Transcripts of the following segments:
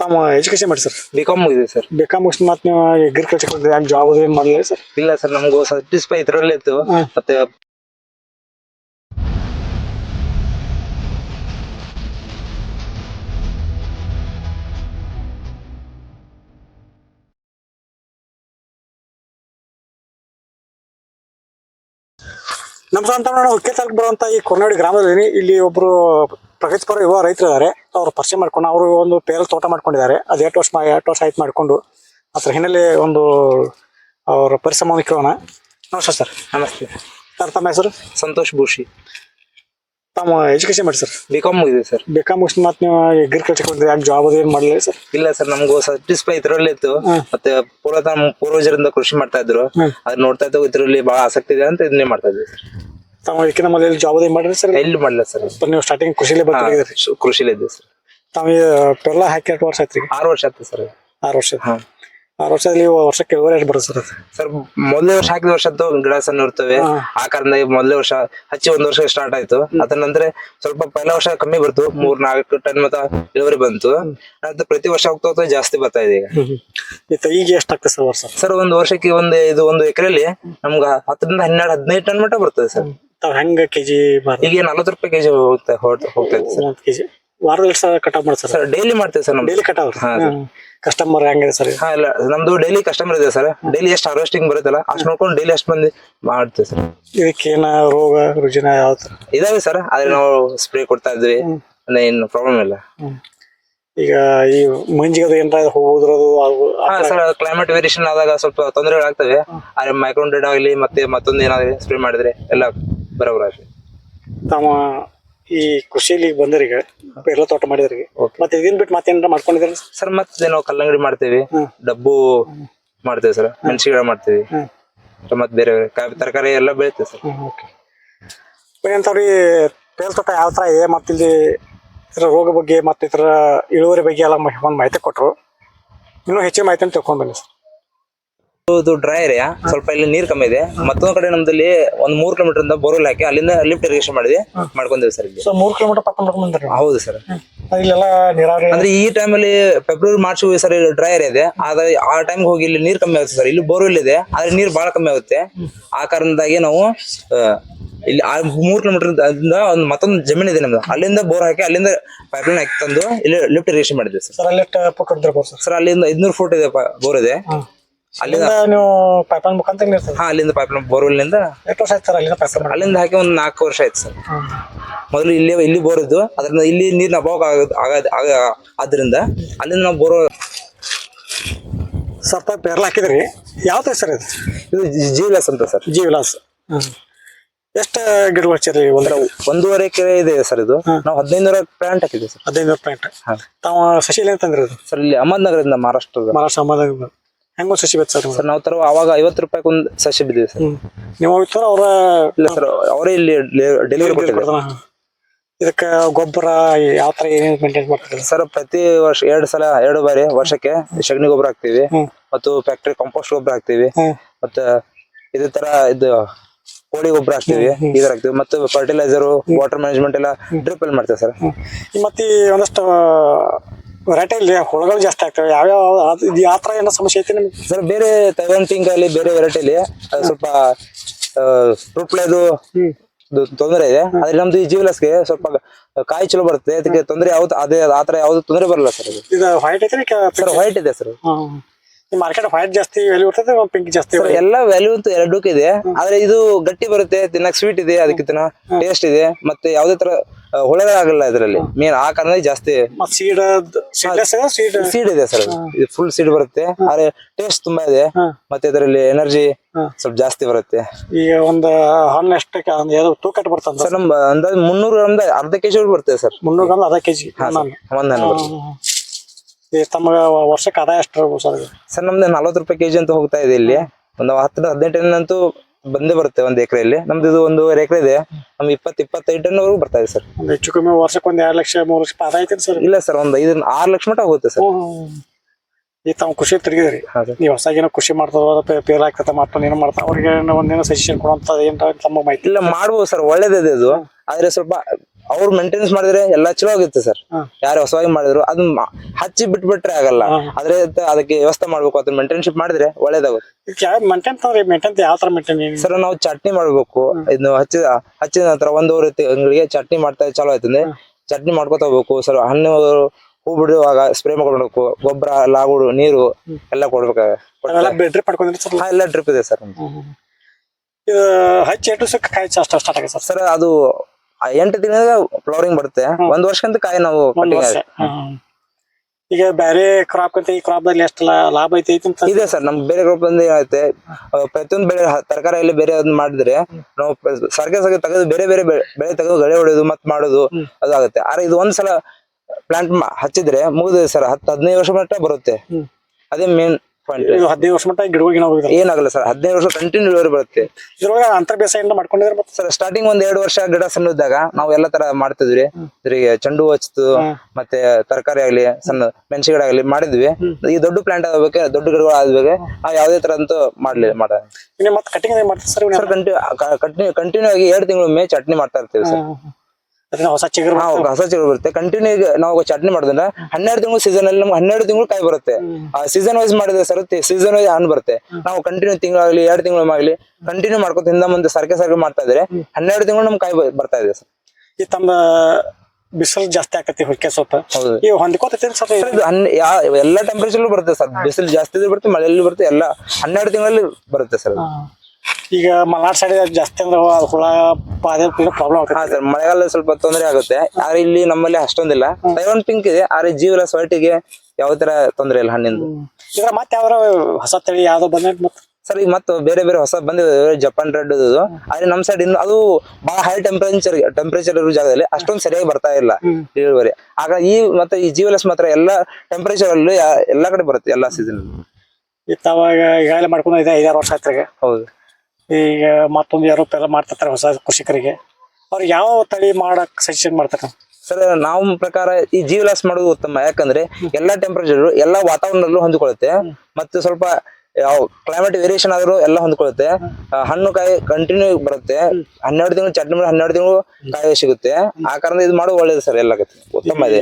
ತಮ್ಮ ಎಜುಕೇಶನ್ ಮಾಡಿ sir B com ಮುಗಿದೆ ಸರ್ ಬೇಕಾ ಮುಗಿಸ್ ಮತ್ತೆ ನೀವು ಅಗ್ರಿಕಲ್ಚರ್ ಜಾಬ್ ಏನು ಮಾಡಲಿಲ್ಲ ಸರ್ ಇಲ್ಲ ಸರ್ ನಮಗೂ ಸ್ಯಾಟಿಸ್ಫೈ ಇದ್ರಲ್ಲಿ ಇತ್ತು. ಮತ್ತೆ ನಮ್ಮ ಸ್ವಂತ ನಾವು ಹುಕ್ಕೆ ತಾಲೂಕು ಬರುವಂತ ಈ ಕೊರ್ನಾಡಿ ಗ್ರಾಮದಲ್ಲಿ ಇಲ್ಲಿ ಒಬ್ರು ಪ್ರಗತಿಪರ ಯುವ ರೈತರು ಇದ್ದಾರೆ ಅವ್ರು ಪರಿಚಯ ಮಾಡ್ಕೊಂಡು ಅವರು ಒಂದು ಪೇರಲ್ ತೋಟ ಮಾಡ್ಕೊಂಡಿದ್ದಾರೆ. ಅದು ಎಷ್ಟು ವರ್ಷ ಎಷ್ಟು ವರ್ಷ ಆಯ್ತು ಮಾಡ್ಕೊಂಡು ಅದ್ರ ಹಿನ್ನೆಲೆ ಒಂದು ಅವರ ಪರಿಶ್ರಮವನ್ನು ಕೇಳೋಣ ನಮಸ್ಕಾರ ಸರ್. ನಮಸ್ತೆ. ಸರ್ ತಮ್ಮ ಹೆಸರು? ಸಂತೋಷ್ ಭೂಷಿ. ತಮ್ಮ ಎಜುಕೇಶನ್ ಮಾಡಿ ಸರ್. ಬಿ ಕಾಮ್ ಮುಗಿದೆ ಸರ್. ಬೇಕಾ ಮುಗಿಸ್ ಮತ್ತೆ ನೀವು ಅಗ್ರಿಕಲ್ಚರ್ ಯಾಕೆ ಜಾಬ್ ಅದು ಏನು ಮಾಡಲಿಲ್ಲ ಸರ್? ಇಲ್ಲ ಸರ್ ನಮಗೂ ಸ್ಯಾಟಿಸ್ಫೈ ಇದ್ರಲ್ಲಿ ಇತ್ತು. ಮತ್ತೆ ಪೂರ್ವ ಪೂರ್ವಜರಿಂದ ಕೃಷಿ ಮಾಡ್ತಾ ಇದ್ರು. ಅದು ಅದ್ ನೋಡ್ತಾ ಇದ್ದು ಇದರಲ್ಲಿ ಬಹಳ ಆಸಕ್ತಿ ಇದೆ ಅಂತ ಇದನ್ನೇ ಮಾಡ್ತಾ ಇದ್ವಿ ಸರ್. ತಾವು ಇದಕ್ಕಿಂತ ಮೊದಲು ಜಾಬ್ ಅದೇ ಮಾಡಿರಿ ಸರ್? ಎಲ್ಲಿ ಮಾಡಲ್ಲ ಸರ್? ನೀವು ಸ್ಟಾರ್ಟಿಂಗ್ ಕೃಷಿಲೇ ಬರ್ತಿದ್ದೀರಿ. ಕೃಷಿಲೇ ಇದ್ದೆ ಸರ್. ತಾವು ಪೆಲ್ಲ ಹಾಕಿ ಎಷ್ಟು ವರ್ಷ ಆಯ್ತು ಆರು ವರ್ಷ ಆಯ್ತು ಸರ್ ಆರು ವರ್ಷ ಆರು ವರ್ಷದಲ್ಲಿ ವರ್ಷಕ್ಕೆ ಇಳುವರಿ ಎಷ್ಟು ಬರುತ್ತೆ ಸರ್ ಅದು? ಸರ್ ಮೊದಲನೇ ವರ್ಷ ಹಾಕಿದ ವರ್ಷ ಅಂತೂ ಗಿಡ ಸಣ್ಣ ಇರ್ತವೆ. ಆ ಕಾರಣದಿಂದ ಮೊದಲನೇ ವರ್ಷ ಹಚ್ಚಿ ಒಂದ್ ವರ್ಷ ಸ್ಟಾರ್ಟ್ ಆಯ್ತು. ಅದನ್ನಂದ್ರೆ ನಂತರ ಸ್ವಲ್ಪ ಪೈಲ ವರ್ಷ ಕಮ್ಮಿ ಬರ್ತು. ಮೂರ್ ನಾಲ್ಕು ಟನ್ ಮತ್ತ ಇಳುವರಿ ಬಂತು. ನಂತರ ಪ್ರತಿ ವರ್ಷ ಹೋಗ್ತಾ ಹೋಗ್ತಾ ಜಾಸ್ತಿ ಬರ್ತಾ ಇದೆ ಈಗ. ಈಗ ಈಗ ಎಷ್ಟು ಆಗ್ತದೆ ಸರ್ ವರ್ಷ? ಸರ್ ಒಂದು ವರ್ಷಕ್ಕೆ ಒಂದು ಇದು ಒಂದು ಎಕರೆಯಲ್ಲಿ ನಮ್ಗ ಹತ್ತರಿಂದ ಹನ್ನೆರಡು ಹದಿನೈದು ಟನ್ ಮಟ್ಟ ಬರ್ತದೆ ಸರ್. ತಾವ್ ಹೆಂಗ ಕೆಜಿ ಈಗ ನಲ್ವತ್ತು ರೂಪಾಯಿ ಕೆಜಿ ಹೋಗ್ತಾ ಹೋಗ್ತಾ ಹೋಗ್ತಾ ಸರ್. ಒಂದ್ ಕೆಜಿ. ವಾರದಲ್ಲಿ ಎಷ್ಟು ಸಾವಿರ ಕಟಾವ್ ಮಾಡ್ತಾರೆ ಸರ್? ಸರ್ ಡೈಲಿ ಮಾಡ್ತೀವಿ ಸರ್ ನಮ್ದು. ಡೈಲಿ ಕಟಾವ್ ಕಸ್ಟಮರ್ ಹೆಂಗಿದೆ ಸರ್. ಹಾ ಇಲ್ಲ ನಮ್ದು ಡೈಲಿ ಕಸ್ಟಮರ್ ಇದೆ ಸರ್. ಡೈಲಿ ಎಷ್ಟು ಹಾರ್ವೆಸ್ಟಿಂಗ್ ಬರುತ್ತಲ್ಲ ಅಷ್ಟು ನೋಡ್ಕೊಂಡು ಡೈಲಿ ಅಷ್ಟು ಮಂದಿ ಮಾಡ್ತೇವೆ ಸರ್. ಇದಕ್ಕೆ ಏನ ರೋಗ ರುಜಿನ ಯಾವ ತರ ಇದಾವೆ ಸರ್ ಆದ್ರೆ ನಾವು ಸ್ಪ್ರೇ ಕೊಡ್ತಾ ಇದ್ವಿ. ಏನು ಪ್ರಾಬ್ಲಮ್ ಇಲ್ಲ. ಈಗ ಈ ಮಂಜಿಗೆ ಅದು ಏನಾರ ಹೋಗುದ್ರದು ಸರ್ ಕ್ಲೈಮೇಟ್ ವೇರಿಯೇಷನ್ ಆದಾಗ ಸ್ವಲ್ಪ ತೊಂದರೆಗಳಾಗ್ತವೆ. ಆದ್ರೆ ಮೈಕ್ರೋನ್ ಆಗಲಿ ಮತ್ತೆ ಮತ್ತೊಂದು ಏನಾದ್ರೆ ಸ್ಪ್ರೇ ಮಾಡಿದ್ರೆ ಎಲ್ಲ ಬರೋಬರ ತಮ್ಮ ಈ ಕೃಷಿಲಿ ಬಂದರಿಗೆ ಎಲ್ಲ ತೋಟ ಮಾಡಿದ್ರಿಗೆ. ಮತ್ತೆ ಇದನ್ ಬಿಟ್ಟು ಮತ್ತೆ ಏನಾರ ಮಾಡ್ಕೊಂಡಿದ್ರಿ ಸರ್ ಮತ್ತೆ ನಾವು ಕಲ್ಲಂಗಡಿ ಮಾಡ್ತೇವೆ. ಡಬ್ಬು ಮಾಡ್ತೇವೆ ಸರ್ ಮೆಣಸಿ ಗಿಡ ಮಾಡ್ತೇವೆ. ಮತ್ತೆ ಬೇರೆ ಕಾಯಿ ತರಕಾರಿ ಎಲ್ಲ ಬೆಳಿತೇವೆ ಸರ್. ಏನಂತವ್ರಿ ಪೇಲ್ ತೋಟ ಯಾವ ತರ ಇದೆ? ಮತ್ತೆ ಇಲ್ಲಿ ಇದ್ರ ರೋಗ ಬಗ್ಗೆ ಮತ್ತೆ ಇತರ ಇಳುವರಿ ಬಗ್ಗೆ ಎಲ್ಲ ಒಂದು ಮಾಹಿತಿ ಕೊಟ್ರು. ಇನ್ನೂ ಹೆಚ್ಚಿನ ಮಾಹಿತಿ ತಿಳ್ಕೊಂಡ್ ಬನ್ನಿ ಸರ್. ಇದು ಡ್ರೈ ಏರಿಯಾ ಸ್ವಲ್ಪ ಇಲ್ಲಿ ನೀರ್ ಕಮ್ಮಿ ಇದೆ. ಮತ್ತೊಂದ್ ಕಡೆ ನಮ್ದಲ್ಲಿ ಒಂದ್ ಮೂರ್ ಕಿಲೋಮೀಟರ್ ಇಂದ ಬೋರ್ವೆಲ್ ಹಾಕಿ ಅಲ್ಲಿಂದ ಲಿಫ್ಟ್ ಇರಿಗೇಷನ್ ಮಾಡಿದೆ ಮಾಡ್ಕೊಂಡಿವಿ ಸರ್ ಇಲ್ಲಿ. ಸೊ ಮೂರು ಕಿಲೋಮೀಟರ್ ಪಕ್ಕ ಹೌದು ಸರ್ ಇಲ್ಲೆಲ್ಲ ನೀರಾವರಿ ಅಂದ್ರೆ ಈ ಟೈಮ್ ಅಲ್ಲಿ February March sir dry area ಇದೆ. ಆದ್ರೆ ಆ ಟೈಮ್ ಹೋಗಿ ಇಲ್ಲಿ ನೀರ್ ಕಮ್ಮಿ ಆಗುತ್ತೆ ಸರ್ ಇಲ್ಲಿ ಬೋರ್ವೆಲ್ ಇದೆ ಆದ್ರೆ ನೀರ್ ಬಹಳ ಕಮ್ಮಿ ಆಗುತ್ತೆ. ಆ ಕಾರಣದಾಗಿ ನಾವು ಆ, ಇಲ್ಲಿ ಆ ಮೂರ್ ಕಿಲೋಮೀಟರ್ ಇಂದ ಒಂದು ಮತ್ತೊಂದು ಜಮೀನ್ ಇದೆ ನಮ್ದು. ಅಲ್ಲಿಂದ ಬೋರ್ ಹಾಕಿ ಅಲ್ಲಿಂದ ಪೈಪ್ ಲೈನ್ ಹಾಕಿ ತಂದು ಇಲ್ಲಿ ಲಿಫ್ಟ್ ಇರಿಗೇಷನ್ ಮಾಡಿದ್ವಿ ಸರ್ ಸರ್ ಅಲ್ಲಿ ಪುಟ್ ಹೊಡೆದಿರ್ಬೋದು ಸರ್ ಸರ್ ಅಲ್ಲಿಂದ ಐದ್ನೂರು ಫೂಟ್ ಇದೆ ಬೋರ್ ಇದೆ. ಅಲ್ಲಿಂದ ನೀವು ಪೈಪನ್ ಮುಖಾಂತರ ಹಾ ಅಲ್ಲಿಂದ ಪೈಪ್ಲೈನ್ ಬೋರ್ವೆಲ್ನಿಂದ ಎಷ್ಟು ವರ್ಷ ಆಯ್ತು ಸರ್ ಅಲ್ಲಿಂದ ಮಾಡಿ ಅಲ್ಲಿಂದ ಹಾಕಿ ಒಂದು ನಾಲ್ಕು ವರ್ಷ ಆಯ್ತು ಸರ್. ಮೊದಲು ಇಲ್ಲಿ ಇಲ್ಲಿ ಬೋರ್ ಇದ್ದು ಅದರಿಂದ ಇಲ್ಲಿ ನೀರಿನ ಅಭಾವ ಆಗ ಆಗೋದ್- ಆಗ ಆದ್ರಿಂದ ಅಲ್ಲಿಂದ ನಾವು ಬೋರ್ ಸರ್ ತಾವು ಪೇರ್ಲ ಹಾಕಿದ್ರಿ. ಯಾವ ತರ ಸರ್ ಇದು? ಇದು ಜೀವಿಲಾಸ್ ಅಂತ ಸರ್. ಜೀವಿಲಾಸ್ ಎಷ್ಟು ಗಿಡಗಳು ಹಚ್ಚಿರಿ ಒಂದು ಒಂದೂವರೆ ಎಕರೆ ಇದೆ ಸರ್ ಇದು. ನಾವು ಹದಿನೈದು ಪ್ಲಾಂಟ್ ಹಾಕಿದ್ವಿ ಸರ್. ಹದಿನೈದು ಪ್ಲಾಂಟ್. ತಾವು ಸಸಿ ಏನು ತಂದ್ರಿ ಅದು ಸರ್ ಇಲ್ಲಿ ಅಹಮದ್ನಗರದಿಂದ ಮಹಾರಾಷ್ಟ್ರದ. ಮಹಾರಾಷ್ಟ್ರ ಸಂಬಂಧ ಹೆಂಗ್ ಸಸಿ ಬೇಕು ಸರ್ ಸರ್ ನಾವು ತರುವ ಅವಾಗ ಐವತ್ತು ರೂಪಾಯಿ ಒಂದ್ ಸಸಿ ಬಿದ್ದಿದೆ ಸರ್. ನೀವು ಹೋಗ್ತಾರ ಅವ್ರ ಇಲ್ಲ ಸರ್ ಅವರೇ ಇಲ್ಲಿ ಡೆಲಿವರಿ ಕೊಟ್ಟಿದ್ದಾರೆ. ಇದಕ್ಕೆ ಗೊಬ್ಬರ ಯಾವ ತರ ಏನೇನು ಮೇಂಟೈನ್ ಮಾಡ್ತಾರೆ ಸರ್ ಪ್ರತಿ ವರ್ಷ ಎರಡು ಸಲ ಎರಡು ಬಾರಿ ವರ್ಷಕ್ಕೆ ಸಗಣಿ ಗೊಬ್ಬರ ಹಾಕ್ತಿವಿ. ಮತ್ತು ಫ್ಯಾಕ್ಟ್ರಿ ಕಾಂಪೋಸ್ಟ್ ಗೊಬ್ಬರ ಹಾಕ್ತಿವಿ. ಮತ್ತ ಇದೇ ತರ ಇದು ಕೋಳಿ ಗೊಬ್ಬರ ಹಾಕ್ತಿವಿ. ಇದ್ರ ಹಾಕ್ತಿವಿ. ಮತ್ತು ಫರ್ಟಿಲೈಸರ್ ವಾಟರ್ ಮ್ಯಾನೇಜ್ಮೆಂಟ್ ಎಲ್ಲ ಡ್ರಿಪ್ ಅಲ್ಲಿ ಮಾಡ್ತೇವೆ ಸರ್. ಮತ್ತೆ ಒಂದಷ್ಟು ವೆರೈಟಿಯಲ್ಲಿ ಹುಳಗಳು ಜಾಸ್ತಿ ಆಗ್ತವೆ. ಯಾವ್ಯಾವ ಅದು ಇದು ಯಾವ ತರ ಏನೋ ಸಮಸ್ಯೆ ಐತಿ ನಿಮ್ಗೆ? ಸರ್ ಬೇರೆ ತೈವಾನ್ ಪಿಂಕ್ ಅಲ್ಲಿ ಬೇರೆ ವೆರೈಟಿಲಿ ಸ್ವಲ್ಪ ಫ್ರೂಟ್ ಫ್ಲೈದು ತೊಂದರೆ ಇದೆ. ಆದ್ರೆ ನಮ್ದು ಈ ಜೀವಲಸ್ಗೆ ಸ್ವಲ್ಪ ಕಾಯಿ ಚಲೋ ಬರುತ್ತೆ. ಅದಕ್ಕೆ ತೊಂದರೆ ಯಾವ್ದು ಅದೇ ಆ ತರ ಯಾವ್ದು ತೊಂದರೆ ಬರಲ್ಲ ಸರ್ ಇದು ವೈಟ್ ಐತಿ ಸರ್ ವೈಟ್ ಇದೆ ಸರ್. ಮಾರ್ಕೆಟ್ ವೈಟ್ ಜಾಸ್ತಿ ವ್ಯಾಲ್ಯೂ ಇರ್ತದೆ ಪಿಂಕ್ ಜಾಸ್ತಿ ಸರ್ ಎಲ್ಲ ವ್ಯಾಲ್ಯೂ ಅಂತೂ ಎರಡಕ್ಕೂ ಇದೆ. ಆದ್ರೆ ಇದು ಗಟ್ಟಿ ಬರುತ್ತೆ ತಿನ್ನಕ್ ಸ್ವೀಟ್ ಇದೆ ಅದಕ್ಕೆ ಟೇಸ್ಟ್ ಇದೆ. ಮತ್ತೆ ಯಾವ್ದೇ ತರ ಹುಳಗಳಾಗಲ್ಲ ಇದರಲ್ಲಿ. ಮೇನ್ ಆ ಕಾರಣ ಜಾಸ್ತಿ ಸೀಡ್ ಸೀಡ್ ಇದೆ ಸರ್ ಇದು ಫುಲ್ ಸೀಡ್ ಬರುತ್ತೆ. ಆದ್ರೆ ಟೇಸ್ಟ್ ತುಂಬಾ ಇದೆ. ಮತ್ತೆ ಇದರಲ್ಲಿ ಎನರ್ಜಿ. ಸ್ವಲ್ಪ ಜಾಸ್ತಿ ಬರುತ್ತೆ. ಈಗ ಒಂದು ಹಣ್ಣು ಎಷ್ಟಕ್ಕೆ ತೂಕಟ್ ಬರ್ತದೆ ಸರ್ ಅಂದಾಜ್ ಮುನ್ನೂರು ಗ್ರಾಮ್ ಅರ್ಧ ಕೆಜಿ ಬರ್ತದೆ ಸರ್. ಮುನ್ನೂರು ಗ್ರಾಮ್ ಅರ್ಧ ಕೆಜಿ ಒಂದ್ ಹಣ್ಣು ತಮಗೆ ವರ್ಷಕ್ಕೆ ಆದಾಯ ಎಷ್ಟು ಸರ್? ಸರ್ ನಮ್ದು ನಲ್ವತ್ತು ರೂಪಾಯಿ ಕೆಜಿ ಅಂತ ಹೋಗ್ತಾ ಇದೆ ಇಲ್ಲಿ. ಒಂದು ಹತ್ತು ಹದಿನೆಂಟು ಅಂತೂ ಬಂದೇ ಬರುತ್ತೆ ಒಂದ್ ಎಕರೆಯಲ್ಲಿ. ನಮ್ದು ಇದು ಒಂದೂವರೆ ಎಕರೆ ಇದೆ. ನಮ್ಗೆ ಇಪ್ಪತ್ ಇಪ್ಪತ್ತೈದು ಟನ್ ವರೆಗೂ ಬರ್ತಾ ಇದೆ ಸರ್. ಒಂದು ಹೆಚ್ಚು ಕಮ್ಮಿ ವರ್ಷಕ್ಕೆ ಒಂದ್ ಎರಡು ಲಕ್ಷ ಮೂರು ಲಕ್ಷ ಪಾದ ಐತೆ ಸರ್? ಇಲ್ಲ ಸರ್ ಒಂದ್ ಐದು ಆರು ಲಕ್ಷ ಮಟ ಹೋಗುತ್ತೆ ಸರ್. ಈ ತಾವು ಖುಷಿ ತಿರುಗಿದ್ರಿ. ಹಾ ಹೊಸ ಏನೋ ಖುಷಿ ಮಾಡ್ತಾರ ಪೇರ್ ಆಗ್ತದೆ ಮಾಡ್ತಾನೆ ಏನೋ ಮಾಡ್ತಾ ಅವ್ರಿಗೆ ಒಂದೇನೋ ಸಜೆಷನ್ ಕೊಡುವಂತ ಏನಾರ ತಮ್ಮ ಮಾಹಿತಿ ಇಲ್ಲ ಮಾಡ್ಬೋದು ಸರ್ ಒಳ್ಳೇದಿದೆ ಅದು. ಆದ್ರೆ ಸ್ವಲ್ಪ ಅವ್ರು ಮೇಂಟೆನೆನ್ಸ್ ಮಾಡಿದ್ರೆ ಎಲ್ಲಾ ಚಲೋ ಆಗುತ್ತೆ ಸರ್. ಯಾರು ಹೊಸವಾಗಿ ಮಾಡಿದ್ರು ಅದನ್ನ ಹಚ್ಚಿ ಬಿಟ್ಬಿಟ್ರೆ ಆಗಲ್ಲ. ಆದ್ರೆ ಅದ್- ಅದಕ್ಕೆ ವ್ಯವಸ್ಥೆ ಮಾಡ್ಬೇಕು ಅದನ್ನ ಮೇಂಟೆನ್ಶಿಪ್ ಮಾಡಿದ್ರೆ ಒಳ್ಳೇದಾಗುತ್ತೆ. ಸರ್ ನಾವು ಚಟ್ನಿ ಮಾಡ್ಬೇಕು. ಇದನ್ನ ಹಚ್ಚಿದ ಹಚ್ಚಿದ ನಂತರ ಒಂದೂವರೆ ತಿಂಗಳಿಗೆ ಚಟ್ನಿ ಮಾಡ್ತಾ ಚಲೋ ಆಯ್ತಂದ್ರೆ ಚಟ್ನಿ ಮಾಡ್ಕೊತ ಹೋಗ್ಬೇಕು. ಸರ್ ಹಣ್ಣು ಹೂ ಬಿಡುವಾಗ ಸ್ಪ್ರೇ ಮಾಡ್ಕೊಬೇಕು. ಗೊಬ್ಬರ ಲಾಗುಡು ನೀರು ಎಲ್ಲ ಕೊಡ್ಬೇಕು ಅವೆಲ್ಲ ಡ್ರಿಪ್ ಎಲ್ಲ ಇದೆ ಸರ್ ಇದು ಹಚ್ಚಿ ಸರ್ ಅದು ಎಂಟು ತಿಂಗಳಿಗೆ ಫ್ಲೋರಿಂಗ್ ಬರುತ್ತೆ. ಒಂದ್ ವರ್ಷಕ್ಕಂತ ಕಾಯಿ ನಾವು ಒಂದ್ ವರ್ಷ. ಹ್ಮ್. ಈಗ ಬೇರೆ ಕ್ರಾಪ್ ಅಂತ ಈ ಕ್ರಾಪ್ ದಲ್ಲಿ ಎಷ್ಟು ಲಾ- ಲಾಭ ಐತಿ ಐತಿ ಅಂತ ಇದೆ ಸರ್ ನಮ್ ಬೇರೆ ಗ್ರೂಪ್ ಬಂದು ಏನಾಗುತ್ತೆ ಪ್ರತಿಯೊಂದು ಬೆಳೆ ತರಕಾರಿ ತರಕಾರಿಯಲ್ಲಿ ಬೇರೆ ಅದನ್ನ ಮಾಡಿದ್ರೆ ನಾವು ಸರ್ಕಾರ ಸರ್ಗೆ ತೆಗೆದು ಬೇರೆ ಬೇರೆ ಬೆಳೆ ಬೆಳೆ ತೆಗೆದು ಗಳೆ ಹೊಡೆಯೋದು ಮತ್ ಮಾಡೋದು ಅದು ಆಗುತ್ತೆ. ಆದ್ರೆ ಇದು ಒಂದ್ಸಲ ಪ್ಲಾಂಟ್ ಹಚ್ಚಿದ್ರೆ ಮುಗಿದಿದೆ ಸರ್ ಹತ್ತು ಹದಿನೈದು ವರ್ಷ ಮಟ್ಟ ಬರುತ್ತೆ. ಹ್ಮ್. ಅದೇ ಮೇನ್ ಹದಿನೈದು ವರ್ಷ ಮಟ್ಟ ಗಿಡಗಳಿಗೆ ನಾವು ಏನಾಗಲ್ಲ ಸರ್ ಹದಿನೈದು ವರ್ಷ ಕಂಟಿನ್ಯೂ ಇಳುವರಿ ಬರುತ್ತೆ. ಇದ್ರೊಳಗೆ ಅಂತರ್ ಮಾಡ್ಕೊಂಡಿದ್ರೆ ಮತ್ತೆ? ಸರ್ ಸ್ಟಾರ್ಟಿಂಗ್ ಒಂದ್ ಎರಡು ವರ್ಷ ಗಿಡ ಸಣ್ಣ ಇದ್ದಾಗ ನಾವು ಎಲ್ಲಾ ತರ ಮಾಡ್ತಿದ್ವಿ. ಇದ್ರಿಗೆ ಚೆಂಡು ಹೂ ಹಚ್ತು ಮತ್ತೆ ತರಕಾರಿ ಆಗ್ಲಿ ಸಣ್ಣ ಮೆಣಸಿನ ಗಿಡ ಆಗ್ಲಿ ಮಾಡಿದ್ವಿ. ಈ ದೊಡ್ಡ ಪ್ಲಾಂಟ್ ಆಗ್ಬೇಕು ದೊಡ್ಡ ಗಿಡಗಳು ಆದ್ಬೇಕು ನಾವು ಯಾವ್ದೇ ತರ ಅಂತೂ ಮಾಡ್ಲಿ ಮಾಡ. ಇನ್ನು ಮತ್ತೆ ಕಟಿಂಗ್ ಮಾಡ್ತಾರೆ ಸರ್ ಸರ್ ಕಂಟಿನ್ಯೂ ಕಂಟಿನ್ಯೂ ಆಗಿ ಎರಡು ತಿಂಗಳು ಮೇ ಚಟ್ನಿ ಮಾಡ್ತಾ ಇರ್ತೀವಿ ಸರ್. ಹೊಸ ಚಿಗುರು ಹೊಸ ಚಿಗುರು ಬರುತ್ತೆ. ಕಂಟಿನ್ಯೂ ನಾವು ಚಟ್ನಿ ಮಾಡಿದ್ರೆ ಹನ್ನೆರಡು ತಿಂಗಳು ಸೀಸನ್ ಅಲ್ಲಿ ನಮ್ಗೆ ಹನ್ನೆರಡು ತಿಂಗಳು ಕಾಯಿ ಬರುತ್ತೆ. ಸೀಸನ್ ವೈಸ್ ಮಾಡಿದ್ರೆ ಸರ್ ಸೀಸನ್ ವೈಸ್ ಹಣ್ಣು ಬರುತ್ತೆ. ನಾವು ಕಂಟಿನ್ಯೂ ತಿಂಗಳಾಗ್ಲಿ ಎರಡು ತಿಂಗಳು ಆಗಲಿ ಕಂಟಿನ್ಯೂ ಮಾಡ್ಕೊತ ಹಿಂದ ಮುಂದೆ ಸರ್ಕೆ ಸರ್ಕೆ ಮಾಡ್ತಾ ಇದ್ರೆ ಹನ್ನೆರಡು ತಿಂಗಳು ನಮ್ಗೆ ಕಾಯಿ ಬರ್ತಾ ಇದೆ ಸರ್. ಈ ತಮ್ಮ ಬಿಸಿಲು ಜಾಸ್ತಿ ಆಕತಿ ಹುಡ್ಕೆ ಈ ಹೊಂದ್ಕೋತೈತಿ ಸರ್ ಎಲ್ಲಾ ಟೆಂಪರೇಚರ್ ಬರುತ್ತೆ ಸರ್. ಬಿಸಿಲು ಜಾಸ್ತಿ ಬರುತ್ತೆ ಮಳೆಯಲ್ಲಿ ಬರುತ್ತೆ ಎಲ್ಲ ಹನ್ನೆರಡು ತಿಂಗಳಲ್ಲಿ ಬರುತ್ತೆ ಸರ್. ಈಗ ಮಲ್ನಾಡ್ ಸೈಡ್ ಜಾಸ್ತಿ ಅಂದ್ರೆ ಹುಳ ಪ್ರಾಬ್ಲಮ್ ಹಾ ಸರ್ ಮಳೆಗಾಲ ಸ್ವಲ್ಪ ತೊಂದರೆ ಆಗುತ್ತೆ. ಆದ್ರೆ ಇಲ್ಲಿ ನಮ್ಮಲ್ಲಿ ಅಷ್ಟೊಂದಿಲ್ಲ. ಸೈವನ್ ಪಿಂಕ್ ಇದೆ ಆದ್ರೆ ಜೀವಲ ಸೊರಟಿಗೆ ಯಾವ ತರ ತೊಂದರೆ ಇಲ್ಲ ಹಣ್ಣಿಂದು. ಈಗ ಮತ್ತೆ ಯಾವ್ದಾರ ಹೊಸ ತಳಿ ಯಾವ್ದೋ ಬಂದ ಮತ್ತೆ? ಸರ್ ಈಗ ಮತ್ತೆ ಬೇರೆ ಬೇರೆ ಹೊಸ ಬಂದಿದೆ ಜಪಾನ್ ರೆಡ್ ಅದು ಆದ್ರೆ ನಮ್ ಸೈಡ್ ಇನ್ನು ಅದು ಬಹಳ ಹೈ ಟೆಂಪರೇಚರ್ ಟೆಂಪರೇಚರ್ ಇರೋ ಜಾಗದಲ್ಲಿ ಅಷ್ಟೊಂದು ಸರಿಯಾಗಿ ಬರ್ತಾ ಇಲ್ಲ ಇಳುವರಿ ಆಗ ಈ ಮತ್ತೆ ಈ ಜೀವಲಸ್ ಮಾತ್ರ ಎಲ್ಲಾ ಟೆಂಪರೇಚರ್ ಅಲ್ಲಿ ಯಾ- ಎಲ್ಲಾ ಕಡೆ ಬರುತ್ತೆ ಎಲ್ಲಾ ಸೀಸನ್ ಇತ್ತಾವಾಗ ಈಗಾಗಲೇ ಮಾಡ್ಕೊಂಡು ಇದೆ ಐದಾರು ವರ್ಷ ಹತ್ರಗೆ ಈಗ ಹೌದು. ಈಗ ಮತ್ತೊಂದು ಯಾರೋ ಎಲ್ಲ ಮಾಡ್ತಿರ್ತಾರೆ ಹೊಸ ಕೃಷಿಕರಿಗೆ. ಅವ್ರು ಯಾವ ತಳಿ ಮಾಡಕ್ ಸಜೆಷನ್ ಮಾಡ್ತಾರೆ? ಸರ್ ನಾವು ಪ್ರಕಾರ ಈ ಜೀವಲಾಸ್ ಮಾಡೋದು ಉತ್ತಮ. ಯಾಕಂದ್ರೆ ಎಲ್ಲಾ ಟೆಂಪರೇಚರ್ ಎಲ್ಲಾ ವಾತಾವರಣದಲ್ಲೂ ಹೊಂದಿಕೊಳ್ಳುತ್ತೆ. ಮತ್ತೆ ಸ್ವಲ್ಪ ಯಾವ ಕ್ಲೈಮೇಟ್ ವೇರಿಯೇಷನ್ ಆದ್ರೂ ಎಲ್ಲ ಹೊಂದ್ಕೊಳ್ಳುತ್ತೆ. ಹಣ್ಣು ಕಾಯಿ ಕಂಟಿನ್ಯೂ ಬರುತ್ತೆ. ಹನ್ನೆರಡು ತಿಂಗಳು ಚಟ್ನಿ ಮೇಲೆ ಹನ್ನೆರಡು ತಿಂಗಳು ಕಾಯಿ ಸಿಗುತ್ತೆ. ಆ ಕಾರಣ ಇದು ಮಾಡೋದು ಒಳ್ಳೇದು ಸರ್ ಎಲ್ಲ ಉತ್ತಮ ಇದೆ.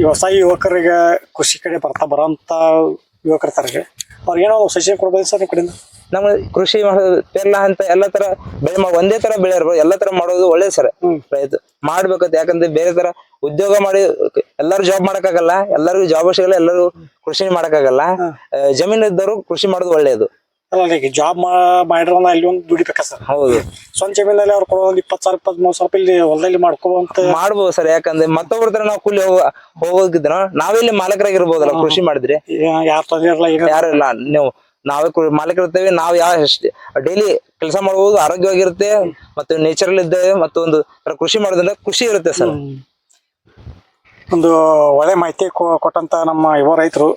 ಈ ಹೊಸ ಯುವಕರಿಗೆ ಕೃಷಿ ಕಡೆ ಬರ್ತಾ ಬರೋಂತ ಯುವಕರ ತರಗೆ ಅವ್ರಿಗೆ ಏನೋ ಸಜೆಷನ್ ಕೊಡ್ಬೋದು ಸರ್ ನಿಮ್ಮ ಕಡೆಯಿಂದ? ನಮ್ಮ ಕೃಷಿ ಮಾಡೋದು ಪೆರ್ಲ ಅಂತ ಎಲ್ಲಾ ತರ ಬೆಳೆ ಒಂದೇ ತರ ಬೆಳೆ ಇರ್ಬೋದು. ಎಲ್ಲ ತರ ಮಾಡೋದು ಒಳ್ಳೇದು ಸರ್. ರೈತ ಮಾಡ್ಬೇಕಂತ ಯಾಕಂದ್ರೆ ಬೇರೆ ತರ ಉದ್ಯೋಗ ಮಾಡಿ ಎಲ್ಲಾರು ಜಾಬ್ ಮಾಡಕ್ಕಾಗಲ್ಲ. ಎಲ್ಲರಿಗೂ ಜಾಬ್ ಸಿಗಲ್ಲ ಎಲ್ಲರೂ ಕೃಷಿ ಮಾಡಕ್ಕಾಗಲ್ಲ. ಜಮೀನು ಇದ್ದವರು ಕೃಷಿ ಮಾಡೋದು ಒಳ್ಳೇದು. ಜಾಬ್ ಮಾಡಿರೋ ಒಂದು ಅಲ್ಲಿ ಒಂದು ದುಡಿಬೇಕಾ ಸರ್? ಹೌದು. ಸ್ವಂತ ಜಮೀನಲ್ಲಿ ಅವ್ರು ಕೊಡೋ ಒಂದು ಇಪ್ಪತ್ತು ಸಾವಿರ ಇಪ್ಪತ್ತ್ ಮೂರು ಸಾವಿರ ಇಲ್ಲಿ ಹೊಲದಲ್ಲಿ ಮಾಡ್ಕೋಬಂತ ಮಾಡ್ಬೋದು ಸರ್. ಯಾಕಂದ್ರೆ ಮತ್ತೊಬ್ಬರ ತರ ನಾವು ಕೂಲಿ ಹೋಗ ಹೋಗೋದಿದ್ರ ನಾವಿಲ್ಲಿ ಮಾಲಕರಾಗಿರ್ಬೋದಲ್ಲ ಕೃಷಿ ಮಾಡಿದ್ರೆ. ಯಾರು ತೊಂದರೆ ಇರಲ್ಲ ಯಾರು ಇಲ್ಲ ನೀವು ನಾವೇ ಮಾಲೀಕರು ಮಾಲೀಕರಿರ್ತೇವೆ ನಾವು ಯಾವ ಡೈಲಿ ಕೆಲಸ ಮಾಡಬಹುದು ಆರೋಗ್ಯವಾಗಿರುತ್ತೆ ಮತ್ತೆ ನೇಚರಲ್ ಇದ್ದೇವೆ ಮತ್ತು ಒಂದು ಕೃಷಿ ಮಾಡೋದ್ರಿಂದ ಖುಷಿ ಇರುತ್ತೆ ಸರ್. ಒಂದು ಒಳ್ಳೆ ಮಾಹಿತಿ ಕೊಟ್ಟಂತ ನಮ್ಮ ಯುವ ರೈತರು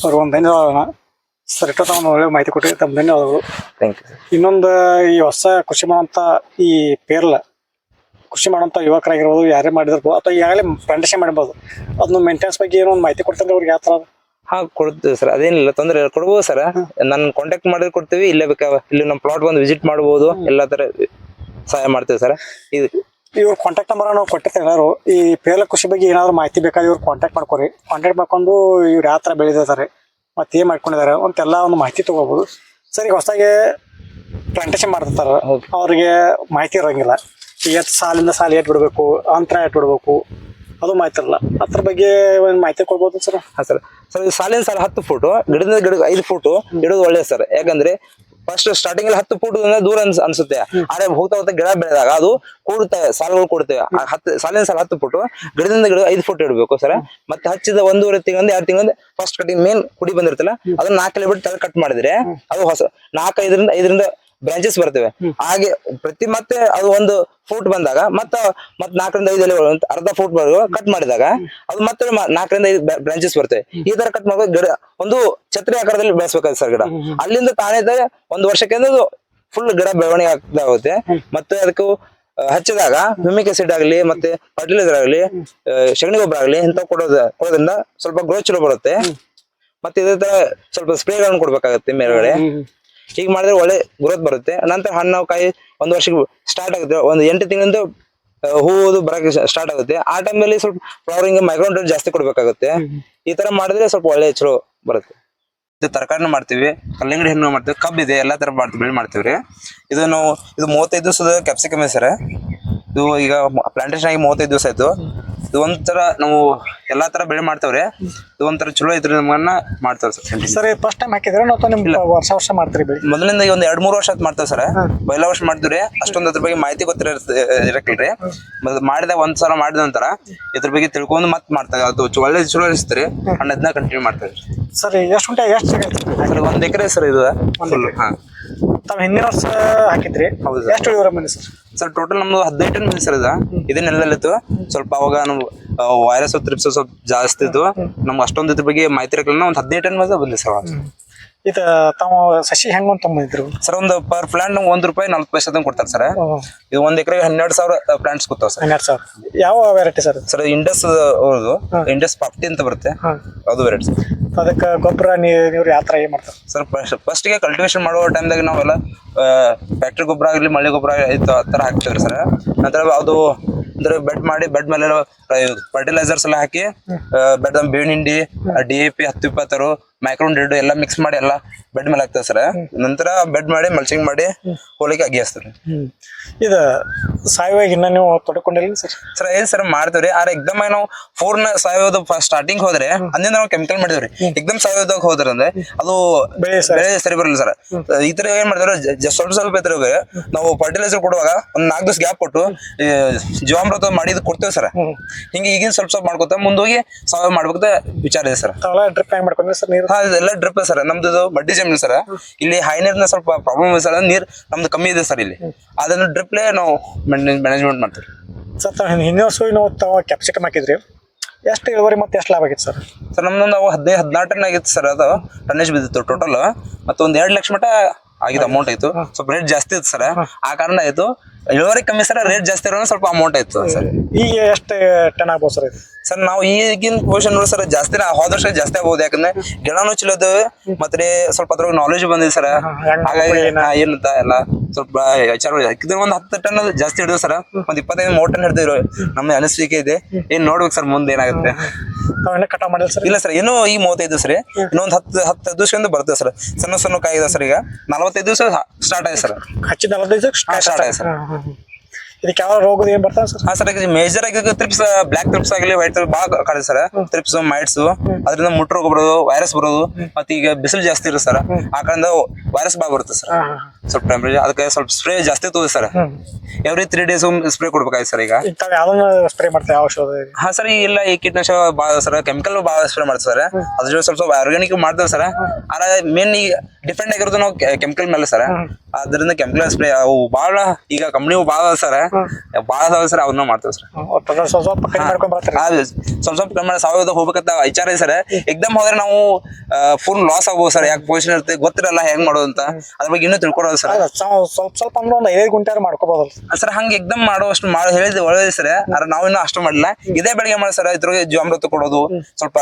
ಸರ್ ಒಂದು ಧನ್ಯವಾದ ಸರ್ ಇಟ್ಟ ಒಂದು ಒಳ್ಳೆ ಮಾಹಿತಿ ಕೊಟ್ಟಿರಿ ತಮ್ಮ ಧನ್ಯವಾದಗಳು. ಥ್ಯಾಂಕ್ ಯು ಇನ್ನೊಂದು ಈ ಹೊಸ ಕೃಷಿ ಮಾಡುವಂತ ಈ ಪೇರ್ಲ ಕೃಷಿ ಮಾಡುವಂತ ಯುವಕರಾಗಿರ್ಬೋದು ಯಾರೇ ಮಾಡಿದ್ರು ಅಥವಾ ಈಗಾಗಲೇ ಪ್ಲಾಂಟೇಶನ್ ಮಾಡಿರ್ಬೋದು ಅದನ್ನ ಮೇಂಟೆನೆನ್ಸ್ ಬಗ್ಗೆ ಏನೋ ಒಂದು ಮಾಹಿತಿ ಕೊಡ್ತಾರೆ ಅವ್ರಿಗೆ ಯಾವ ಥರ ಹಾ ಕೊಡ್ತೀವಿ ಸರ್. ಅದೇನಿಲ್ಲ ತೊಂದರೆ ಇಲ್ಲ. ಕೊಡ್ಬೋದು ಸರ್. ನನ್ನ ಕಾಂಟ್ಯಾಕ್ಟ್ ಮಾಡಿದ್ರೆ ಕೊಡ್ತೀವಿ. ಇಲ್ಲೇ ಬೇಕಾ ಇಲ್ಲಿ ನಮ್ಮ ಪ್ಲಾಟ್ ಬಂದು ವಿಸಿಟ್ ಮಾಡ್ಬೋದು. ಎಲ್ಲ ತರ ಸಹಾಯ ಮಾಡ್ತೀವಿ ಸರ್. ಇದು ಇವ್ರ ಕಾಂಟ್ಯಾಕ್ಟ್ ನಂಬರ್ ನಾವು ಕೊಟ್ಟಿರ್ತೇವೆ ಎಲ್ಲರೂ. ಈ ಪೇಲ ಕೃಷಿ ಬಗ್ಗೆ ಏನಾದ್ರು ಮಾಹಿತಿ ಬೇಕಾದ್ರೆ ಇವ್ರು ಕಾಂಟ್ಯಾಕ್ಟ್ ಮಾಡ್ಕೊರಿ. ಕಾಂಟ್ಯಾಕ್ಟ್ ಮಾಡ್ಕೊಂಡು ಇವ್ರು ಯಾವ ಥರ ಬೆಳೆದಿದ್ದಾರೆ ಮತ್ತೆ ಏನು ಮಾಡ್ಕೊಂಡಿದ್ದಾರೆ ಅಂತೆಲ್ಲ ಒಂದು ಮಾಹಿತಿ ತಗೋಬಹುದು ಸರ್ ಈಗ ಹೊಸದಾಗಿ ಪ್ಲಾಂಟೇಶನ್ ಮಾಡ್ತಿರ್ತಾರೆ. ಅವ್ರಿಗೆ ಮಾಹಿತಿ ಇರೋಂಗಿಲ್ಲ. ಎಷ್ಟು ಸಾಲಿಂದ ಸಾಲ ಏಟ್ ಬಿಡಬೇಕು ಅಂತರ ಏಟ್ ಬಿಡಬೇಕು ಅದು ಮಾಹಿತಿ ಇರಲ್ಲ. ಅದ್ರ ಬಗ್ಗೆ ಒಂದು ಮಾಹಿತಿ ಕೊಡ್ಬೋದು ಸರ್? ಹಾ ಸರ್. ಸರ್ ಇದು ಸಾಲಿನ ಸಾಲ ಹತ್ತು ಫುಟ್ ಗಿಡದಿಂದ ಗಿಡ ಐದು ಫುಟ್ ಇಡೋದು ಒಳ್ಳೇದು ಸರ್. ಯಾಕಂದ್ರೆ ಫಸ್ಟ್ ಸ್ಟಾರ್ಟಿಂಗ್ ಅಲ್ಲಿ ಹತ್ತು ಫುಟ್ ದೂರ ಅನ್ಸ್ ಅನ್ಸುತ್ತೆ. ಆದ್ರೆ ಹೋಗ್ತಾ ಹೋಗ್ತಾ ಗಿಡ ಬೆಳೆದಾಗ ಅದು ಕೂಡುತ್ತವೆ ಸಾಲುಗಳು ಕೊಡ್ತೇವೆ. ಹತ್ತು ಸಾಲಿನ ಸಾಲ ಹತ್ತು ಫುಟ್ ಗಿಡದಿಂದ ಗಿಡ ಐದು ಫುಟ್ ಇಡಬೇಕು ಸರ್. ಮತ್ತೆ ಹಚ್ಚಿದ ಒಂದೂವರೆ ತಿಂಗಳಿಂದ ಎರಡು ತಿಂಗಳಿಂದ ಫಸ್ಟ್ ಕಟಿಂಗ್ ಮೇನ್ ಕುಡಿ ಬಂದಿರ್ತಲ್ಲ ಅದನ್ನ ನಾಲ್ಕು ಬಿಟ್ಟು ತಲೆ ಕಟ್ ಮಾಡಿದ್ರೆ ಅದು ಹೊಸ ನಾಲ್ಕು ಐದರಿಂದ ಐದರಿಂದ ಬ್ರಾಂಚಸ್ ಬರ್ತವೆ. ಹಾಗೆ ಪ್ರತಿ ಮತ್ತೆ ಅದು ಒಂದು ಫೂಟ್ ಬಂದಾಗ ಮತ್ತ ಮತ್ ನಾಲ್ಕರಿಂದ ಐದು ಎಲೆ ಅರ್ಧ ಫೂಟ್ ಬರುವ ಕಟ್ ಮಾಡಿದಾಗ ಅದು ಮತ್ತೆ ನಾಲ್ಕರಿಂದ ಐದು ಬ್ರಾಂಚಸ್ ಬರ್ತವೆ. ಈ ತರ ಕಟ್ ಮಾಡುವ ಗಿಡ ಒಂದು ಛತ್ರಿ ಆಕಾರದಲ್ಲಿ ಬೆಳೆಸ್ಬೇಕಾದ್ರೆ ಸರ್ ಗಿಡ. ಅಲ್ಲಿಂದ ತಾನೇ ಇದ್ದಾಗ ಒಂದು ವರ್ಷಕ್ಕೆ ಫುಲ್ ಗಿಡ ಬೆಳವಣಿಗೆ ಆಗ್ತಾ ಹೋಗುತ್ತೆ ಮತ್ತೆ ಅದಕ್ಕೂ ಹಚ್ಚಿದಾಗ ಹ್ಯೂಮಿಕ್ ಆಸಿಡ್ ಆಗ್ಲಿ ಮತ್ತೆ ಫರ್ಟಿಲೈಸರ್ ಆಗ್ಲಿ ಸಗಣಿ ಗೊಬ್ಬರ ಆಗ್ಲಿ ಇಂಥವು ಕೊಡೋದ ಕೊಡೋದ್ರಿಂದ ಸ್ವಲ್ಪ ಗ್ರೋತ್ ಚಲೋ ಬರುತ್ತೆ. ಮತ್ತೆ ಇದೇ ತರ ಸ್ವಲ್ಪ ಸ್ಪ್ರೇಗಳನ್ನು ಕೊಡ್ಬೇಕಾಗತ್ತೆ ಮೇಲ್ಗಡೆ. ಹೀಗೆ ಮಾಡಿದ್ರೆ ಒಳ್ಳೆ ಗ್ರೋತ್ ಬರುತ್ತೆ. ನಂತರ ಹಣ್ಣು ಕಾಯಿ ಒಂದು ವರ್ಷಕ್ಕೆ ಸ್ಟಾರ್ಟ್ ಆಗುತ್ತೆ. ಒಂದು ಎಂಟು ತಿಂಗಳಿಂದ ಹೂವು ಬರಕ್ಕೆ ಸ್ಟಾರ್ಟ್ ಆಗುತ್ತೆ. ಆ ಟೈಮಲ್ಲಿ ಸ್ವಲ್ಪ ಫ್ಲವರಿಂಗ್ ಮೈಕ್ರೋನ್ ಜಾಸ್ತಿ ಕೊಡ್ಬೇಕಾಗುತ್ತೆ. ಈ ತರ ಮಾಡಿದ್ರೆ ಸ್ವಲ್ಪ ಒಳ್ಳೆ ಚಲೋ ಬರುತ್ತೆ. ಇದು ತರಕಾರಿನ ಮಾಡ್ತೀವಿ ಕಲ್ಲಂಗಡಿ ಹಣ್ಣು ಮಾಡ್ತೀವಿ ಕಬ್ಬಿದೆ ಇದೆ ಎಲ್ಲಾ ತರ ಮಾಡ್ತೀವಿ ಬೆಳೆ ಮಾಡ್ತೀವಿ ರೀ. ಇದು ನಾವು ಇದು ಮೂವತ್ತೈದು ದಿವಸದ ಕ್ಯಾಪ್ಸಿಕಮ್ ಹೆಸರು ಇದು ಈಗ ಪ್ಲಾಂಟೇಶನ್ ಆಗಿ ಮೂವತ್ತೈದು ದಿವಸ ಆಯ್ತು. ಇದು ಒಂಥರ ನಾವು ಎಲ್ಲಾ ತರ ಬೆಳೆ ಮಾಡ್ತಾವ್ರಿ. ಇದು ಒಂಥರ ಚಲೋ ಇದ್ರ ನಮ್ಮನ್ನ ಮಾಡ್ತಾರೆ ಸರ್ ಸರ್ ಫಸ್ಟ್ ಟೈಮ್ ಹಾಕಿದ್ರೆ ನಾವು ನಿಮ್ ವರ್ಷ ವರ್ಷ ಮಾಡ್ತೀರಿ ಬೆಳೆ? ಮೊದಲಿಂದ ಒಂದ್ ಎರಡ್ ಮೂರ್ ವರ್ಷ ಆತ್ ಮಾಡ್ತಾವ್ ಸರ್. ಬಯಲ ವರ್ಷ ಮಾಡ್ತೀವ್ರಿ ಅಷ್ಟೊಂದ್ ಅದ್ರ ಬಗ್ಗೆ ಮಾಹಿತಿ ಗೊತ್ತಿರ ಇರಕ್ಕಿಲ್ರಿ. ಮಾಡಿದಾಗ ಒಂದ್ ಸಲ ಮಾಡಿದ ನಂತರ ಇದ್ರ ಬಗ್ಗೆ ತಿಳ್ಕೊಂಡು ಮತ್ ಮಾಡ್ತಾರೆ ಅದು ಒಳ್ಳೆ ಚಲೋ ಅನಿಸ್ತಾರೆ ಅಣ್ಣದನ್ನ ಕಂಟಿನ್ಯೂ ಮಾಡ್ತಾರೆ ಸರ್ ಎಷ್ಟು ಗಂಟೆ ಎಷ್ಟು ಸರ್? ಒಂದ್ ಎಕರೆ ಸರ್ ಇದು. ಫುಲ್ ಹಾ. ತಾವ್ ಹಿಂದಿನ ವರ್ಷ ಹಾಕಿದ್ರಿ. ಹೌದು. ಎಷ್ಟು ಇಳುವರಿ ಬಂದಿ ಸರ್? ಸರ್ ಟೋಟಲ್ ನಮ್ದು ಹದಿನೈದು ಟನ್ ಬಂದಿದೆ ಸರ್ ಇದು. ಇದನ್ನೆಲ್ಲ ಇತ್ತು ಸ್ವಲ್ಪ ಅವಾಗ ನಾವು ವೈರಸ್ ತ್ರಿಪ್ಸ ಸ್ವಲ್ಪ ಜಾಸ್ತಿ ಇತ್ತು. ನಮ್ಗೆ ಅಷ್ಟೊಂದು ಇದ್ರ ಬಗ್ಗೆ ಮಾಹಿತಿ ಇರಲಿಲ್ಲ. ಒಂದು ಹದಿನೈದು ಟನ್ ಬಂದ ಬಂದಿದೆ ಸರ್ ಇದು ತಾವು ಸಸಿ ಹೆಂಗ್ ತಮ್ಮಿದ್ರು ತಂದಿದ್ರು ಸರ್ ಒಂದು ಪರ್ ಪ್ಲಾಂಟ್ ಒಂದ್ ರೂಪಾಯಿ ನಲ್ವತ್ತು ಪೈಸೆ ತಂದು ಕೊಡ್ತಾರೆ ಸರ್. ಇದು ಒಂದ್ ಎಕರೆಗೆ ಹನ್ನೆರಡು ಸಾವಿರ ಪ್ಲಾಂಟ್ಸ್ ಕೊಡ್ತಾವ ಸರ್. ಹನ್ನೆರಡು ಸಾವಿರ. ಯಾವ ವೆರೈಟಿ ಸರ್ ಸರ್ ಇಂಡಸ್ ಅವ್ರದ್ದು. ಇಂಡಸ್ ಪಾಪ್ಟಿ ಅಂತ ಬರುತ್ತೆ. ಅದು ವೆರೈಟಿ ಅದಕ್ಕೆ ಗೊಬ್ಬರ ನೀರು ಯಾವ ಥರ ಏನು ಮಾಡ್ತಾರೆ? ಸರ್ ಫಸ್ಟ್ಗೆ ಕಲ್ಟಿವೇಶನ್ ಮಾಡುವ ಟೈಮ್ದಾಗ ನಾವೆಲ್ಲ ಫ್ಯಾಕ್ಟ್ರಿ ಗೊಬ್ಬರ ಆಗಲಿ ಮಳೆ ಗೊಬ್ಬರ ಇತ್ತು ಆ ಥರ ಹಾಕ್ತೀವಿ ಸರ್. ನಂತರ ಅದು ಅಂದ್ರೆ ಬೆಡ್ ಮಾಡಿ ಬೆಡ್ ಮೇಲೆ ಫರ್ಟಿಲೈಸರ್ಸ್ ಎಲ್ಲ ಹಾಕಿ ಬೆಡ್ ಬೇವಿನ ಹಿಂಡಿ ಡಿ ಎ ಪಿ ಹತ್ತು ಇಪ್ಪತ್ತಾರು ಮೈಕ್ರೋನ್ ಡೆಡ್ ಎಲ್ಲ ಮಿಕ್ಸ್ ಮಾಡಿ ಎಲ್ಲ ಬೆಡ್ ಮೇಲೆ ಹಾಕ್ತೇವೆ ಸರ್. ನಂತರ ಬೆಡ್ ಮಾಡಿ ಮಲ್ಚಿಂಗ್ ಮಾಡಿ ಹೋಲಿಕೆ ಅಗಿ ಇದು ಸಾವಯವ ಇನ್ನ ನೀವು ತೊಡ್ಕೊಂಡಿಲ್ಲ ಸರ್? ಸರ್ ಏನ್ ಸರ್ ಮಾಡ್ತೇವ್ರಿ? ಆದ್ರೆ ಎಕ್ದಮ್ ನಾವು ಫೋರ್ನ ಸಾಯೋದು ಸ್ಟಾರ್ಟಿಂಗ್ ಹೋದ್ರೆ ಅಂದಿಂದ ನಾವು ಕೆಮಿಕಲ್ ಮಾಡಿದ್ರಿ ಎಕ್ದಮ್ ಸಾಯೋದಾಗ ಹೋದ್ರ ಅಂದ್ರೆ ಅದು ಬೆಳೆ ಸರ್. ಬರಲ್ಲ ಸರ್. ಈ ತರ ಏನ್ ಮಾಡ್ತಾರೆ ಸ್ವಲ್ಪ ಸ್ವಲ್ಪ ಇದ್ರಾಗ ನಾವು ಫರ್ಟಿಲೈಸರ್ ಕೊಡುವಾಗ ಒಂದ್ ನಾಲ್ಕು ದಿವಸ ಗ್ಯಾಪ್ ಕೊಟ್ಟು ಜೀವಾಮೃತ ಮಾಡಿದ್ ಕೊಡ್ತೇವೆ ಸರ್. ಹಿಂಗೆ ಈಗಿನ ಸ್ವಲ್ಪ ಸ್ವಲ್ಪ ಮಾಡ್ಕೊತ ಮುಂದೋಗಿ ಸಾವಯವ ಮಾಡ್ಬೇಕಂತ ವಿಚಾರ ಇದೆ ಸರ್. ಡ್ರಿಪ್ ಹೆಂಗ್ ಮಾಡ್ಕೊಂಡ್ರೆ ಸರ್ ನೀರು? ಹಾ ಇದೆಲ್ಲ ಡ್ರಿಪ್ ಸರ್. ನಮ್ದು ಇದು ಬಡ್ಡಿ ಜಮೀನು ಸರ್. ಇಲ್ಲಿ ಹೈ ನೀರ್ನ ಸ್ವಲ್ಪ ಪ್ರಾಬ್ಲಮ್ ಇದೆ ಸರ್. ನೀರ್ ನಮ್ದು ಕಮ್ಮಿ ಇದೆ ಸರ್ ಇಲ್ಲಿ. ಅದನ್ನು ಡ್ರಿಪ್ಲೇ ನಾವು ಮ್ಯಾನೇಜ್ಮೆಂಟ್ ಮಾಡ್ತೀವಿ. ಸರ್ ತಾವು ಹಿಂದಿನ ವರ್ಷ ನಾವು ತಾವು ಕ್ಯಾಪ್ಸಿಕಮ್ ಹಾಕಿದ್ರಿ. ಎಷ್ಟು ಇಳುವರಿ ಮತ್ತೆ ಎಷ್ಟು ಲಾಭ ಆಗಿತ್ತು ಸರ್? ಸರ್ ನಮ್ದೊಂದು ಅವು ಹದಿನೈದು ಹದಿನಾರು ಟನ್ ಆಗಿತ್ತು ಸರ್ ಅದು. ಟನ್ನೇಜ್ ಬಿದ್ದಿತ್ತು ಟೋಟಲ್ ಮತ್ತೆ ಒಂದ್ ಎರಡು ಲಕ್ಷ ಮಟ ಆಗಿದೆ ಅಮೌಂಟ್ ಆಯ್ತು. ಸ್ವಲ್ಪ ರೇಟ್ ಜಾಸ್ತಿ ಇತ್ತು ಸರ್. ಆ ಕಾರಣ ಆಯ್ತು. ಇಳುವರಿ ಕಮ್ಮಿ ಸರ್ ರೇಟ್ ಜಾಸ್ತಿ ಇರೋ ಸ್ವಲ್ಪ ಅಮೌಂಟ್ ಆಯ್ತು ಸರ್. ಈಗ ಎಷ್ಟು ಟನ್ ಆಗ್ಬೋದು ಸರ್ ಇದು? ಸರ್ ನಾವು ಈಗಿನ ಪೊಸಿಷನ್ ನೋಡಿ ಸರ್ ಜಾಸ್ತಿ ಹೋದ ವರ್ಷ ಜಾಸ್ತಿ ಆಗ್ಬೋದು. ಯಾಕಂದ್ರೆ ಗಿಡನೂ ಚಲೋ ಇದಾವೆ ಮತ್ತೆ ಸ್ವಲ್ಪ ಅದ್ರಾಗ ನಾಲೆಜ್ ಬಂದಿದೆ ಸರ್ ಹೆಂಗ್ ಹಾಗಾಗಿ? ಏನಂತ ಎಲ್ಲ ಸ್ವಲ್ಪ ವಿಚಾರ ಒಂದ್ ಹತ್ತು ಟನ್ ಜಾಸ್ತಿ ಹಿಡಿದು ಸರ್ ಒಂದ್ ಇಪ್ಪತ್ತೈದು ಮೂರು ಟನ್ ಹಿಡಿದಿರೋ ನಮ್ಮ ಅನಿಸಿಕೆ ಇದೆ. ಏನ್ ನೋಡ್ಬೇಕು ಸರ್ ಮುಂದೆ ಏನಾಗುತ್ತೆ? ಇಲ್ಲ ಸರ್ ಏನೋ ಈ ಮೂವತ್ತೈದು ಸರಿ ಇನ್ನೊಂದ್ ಹತ್ತು ಹತ್ತು ದಿವಸದಿಂದ ಬರ್ತದೆ ಸರ್ ಸಣ್ಣ ಸಣ್ಣ ಕಾಯಿದೆ ಸರ್ ಈಗ. ನಲವತ್ತೈದು ದಿವಸ ಸ್ಟಾರ್ಟ್ ಆಯ್ತು ಸರ್ ಹಚ್ಚಿ ನಲವತ್ತೈದು ಹಾ, start ಆಗಿದೆ ಸರ್. ಇದಕ್ಕೆ ಯಾವ ರೋಗದ ಏನ್ ಬರ್ತಾವೆ ಸರ್ ಹಾ ಸರ್ ಈಗ ಮೇಜರ್ ಆಗಿ ತ್ರಿಪ್ಸ್ ಬ್ಲಾಕ್ ತ್ರಿಪ್ಸ್ ಆಗಲಿ ವೈಟ್ ಭಾಳ ಕಾಡಿದೆ ಸರ್. ತ್ರಿಪ್ಸ್ ಮೈಟ್ಸ್ ಅದರಿಂದ ಮುಟ್ಟ ರೋಗ ಬರೋದು ವೈರಸ್ ಬರೋದು ಮತ್ತೆ ಈಗ ಬಿಸಿಲು ಜಾಸ್ತಿ ಇರುತ್ತೆ ಸರ್. ಆ ಕಡೆಯಿಂದ ವೈರಸ್ ಭಾಳ ಬರುತ್ತೆ ಸರ್. ಸ್ವಲ್ಪ ಟೆಂಪ್ರೇಚರ್ ಅದಕ್ಕೆ ಸ್ವಲ್ಪ ಸ್ಪ್ರೇ ಜಾಸ್ತಿ ತಗೋ sir. Every three days spray ಕೊಡ್ಬೇಕಾಯ್ತು sir ಈಗ. ಯಾವ್ದನ್ನ ಸ್ಪ್ರೇ ಮಾಡ್ತಾರೆ? ಔಷಧ ಹಾ ಸರ್ ಇಲ್ಲ ಈ ಕೀಟನಾಶಕ ಭಾಳ ಸರ್ ಕೆಮಿಕಲ್ ಭಾಳ ಸ್ಪ್ರೇ ಮಾಡ್ತಾರೆ ಸರ್. ಅದ್ರ ಜೊತೆ ಸ್ವಲ್ಪ ಸ್ವಲ್ಪ ಆರ್ಗ್ಯಾನಿಕ್ ಮಾಡ್ತಾರೆ ಸರ್. ಆದ್ರೆ ಮೇನ್ ಈಗ ಡಿಫೆಂಡ್ ಆಗಿರೋದು ನಾವು ಕೆಮಿಕಲ್ ಮೇಲೆ ಸರ್. ಅದರಿಂದ ಕೆಮಿಕಲ್ ಸ್ಪ್ರೇ ಅವು ಭಾಳ ಈಗ ಕಂಪ್ನಿ ಭಾಳ ಸರ್. ಭಾಳ ಅದಾವ ಸರ್ ಅವನ್ನ ಮಾಡ್ತೇವೆ ಸರ್. ಸ್ವಲ್ಪ ಸ್ವಲ್ಪ ಕಡಿಮೆ ಮಾಡ್ಕೊಂಡ್ ಬರ್ತಾರೆ. ಸ್ವಲ್ಪ ಸ್ವಲ್ಪ ಹೋಗ್ಬೇಕಂತ ವಿಚಾರ ಇದೆ ಸರ್. ಎಕ್ದಮ್ ಹೋದ್ರೆ ನಾವು ಫುಲ್ ಲಾಸ್ ಆಗ್ಬೋದು ಸರ್. ಯಾಕೆ ಪೊಸಿಷನ್ ಇರುತ್ತೆ ಗೊತ್ತಿರಲ್ಲ ಹೆಂಗ್ ಮಾಡೋದು ಅಂತ. ಅದ್ರ ಬಗ್ಗೆ ಇನ್ನೂ ತಿಳ್ಕೊಡೋದು ಸರ್. ಸ್ವಲ್ಪ ಸ್ವಲ್ಪ ಅಂದ್ರೆ ಒಂದು ಐದು ಗುಂಟೆ ಮಾಡ್ಕೋಬಹುದು ಸರ್ ಹಂಗೆ ಎಕ್ದಮ್ ಮಾಡುವಷ್ಟು ಮಾಡಿ ಹೇಳಿದ್ರೆ ಒಳ್ಳೇದು ಸರ್. ಆದ್ರೆ ನಾವು ಇನ್ನೂ ಅಷ್ಟು ಮಾಡಿಲ್ಲ. ಇದೇ ಬೆಳಿಗ್ಗೆ ಮಾಡಿ ಸರ್ ಇದ್ರಿಗೆ ಜೀವಾಮೃತ ಕೊಡೋದು. ಸ್ವಲ್ಪ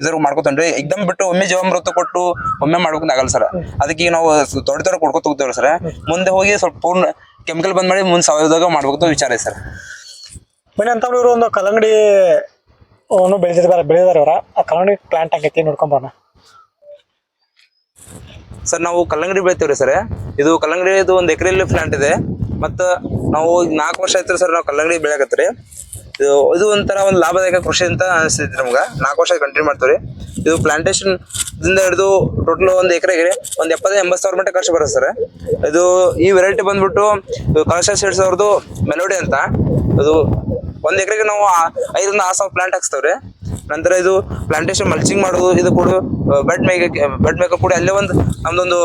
ಇದ್ರ ಮಾಡ್ಕೊತಂಡ್ರಿ ಎಕ್ದಮ್ ಬಿಟ್ಟು ಒಮ್ಮೆ ಜೀವಾಮೃತ ಕೊಟ್ಟು ಒಮ್ಮೆ ಮಾಡ್ಕೊಂಡ್ ಆಗಲ್ಲ ಸರ್. ಅದಕ್ಕೆ ನಾವು ದೊಡ್ಡ ದೊಡ್ಡ ಕೊಡ್ಕೊತ ಹೋಗ್ತೇವೆ ಸರ್. ಮುಂದೆ ಹೋಗಿ ಸ್ವಲ್ಪ ಪೂರ್ಣ ಕೆಮಿಕಲ್ ಬಂದ್ ಮಾಡಿ ಮುಂದೆ ಸಾವಯವದಾಗ ಮಾಡ್ಬೇಕು ವಿಚಾರ ಇದೆ ಸರ್. ಬನ್ನಿ ಅಂತ ಇವರು ಒಂದು ಕಲ್ಲಂಗಡಿ ಅವನು ಬೆಳೆದಿದ್ದಾರೆ ಬೆಳೆದಿದ್ದಾರೆ ಅವರ ಆ ಕಲ್ಲಂಗಡಿ ಪ್ಲಾಂಟ್ ಆಗೈತಿ ನೋಡ್ಕೊಂಡ್ ಬರೋಣ. ಸರ್ ನಾವು ಕಲ್ಲಂಗಡಿ ಬೆಳಿತೀವ್ರಿ ಸರ್. ಇದು ಕಲ್ಲಂಗಡಿ ಇದು ಒಂದು ಎಕರೆಯಲ್ಲಿ ಪ್ಲಾಂಟ್ ಇದೆ. ಮತ್ತು ನಾವು ನಾಲ್ಕು ವರ್ಷ ಆಯ್ತು ಸರ್ ನಾವು ಕಲ್ಲಂಗಡಿ ಬೆಳೆಯಕತ್ತೀರಿ ಇದು ಇದು ಒಂಥರ ಒಂದು ಲಾಭದಾಯಕ ಕೃಷಿ ಅಂತ ಅನಿಸ್ತೈತಿ ನಮ್ಗೆ. ನಾಲ್ಕು ವರ್ಷ ಕಂಟಿನ್ಯೂ ಮಾಡ್ತೀವಿ ಇದು ಪ್ಲಾಂಟೇಶನ್ ದಿಂದ ಹಿಡಿದು ಟೋಟಲ್ ಒಂದು ಎಕರೆಗೆ ಒಂದು ಎಪ್ಪತ್ತೈದು ಎಂಬತ್ತು ಸಾವಿರ ಮಟ್ಟ ಖರ್ಚು ಬರುತ್ತೆ ಸರ್. ಇದು ಈ ವೆರೈಟಿ ಬಂದ್ಬಿಟ್ಟು ಕಳಶ ಸೀಡ್ಸ್ ಅವ್ರದ್ದು ಮೆಲೋಡಿ ಅಂತ. ಅದು ಒಂದು ಎಕರೆಗೆ ನಾವು ಐದರಿಂದ ಆರು ಸಾವಿರ ಪ್ಲಾಂಟ್ ಹಾಕ್ಸ್ತೇವ್ರಿ. ನಂತರ ಇದು ಪ್ಲಾಂಟೇಶನ್ ಮಲ್ಚಿಂಗ್ ಮಾಡೋದು, ಇದು ಕೂಡ ಬೆಡ್ ಮೇಕ ಬೆಡ್ ಮೇಕಪ್ ಕೂಡ ಅಲ್ಲೇ ಒಂದು ನಮ್ದೊಂದು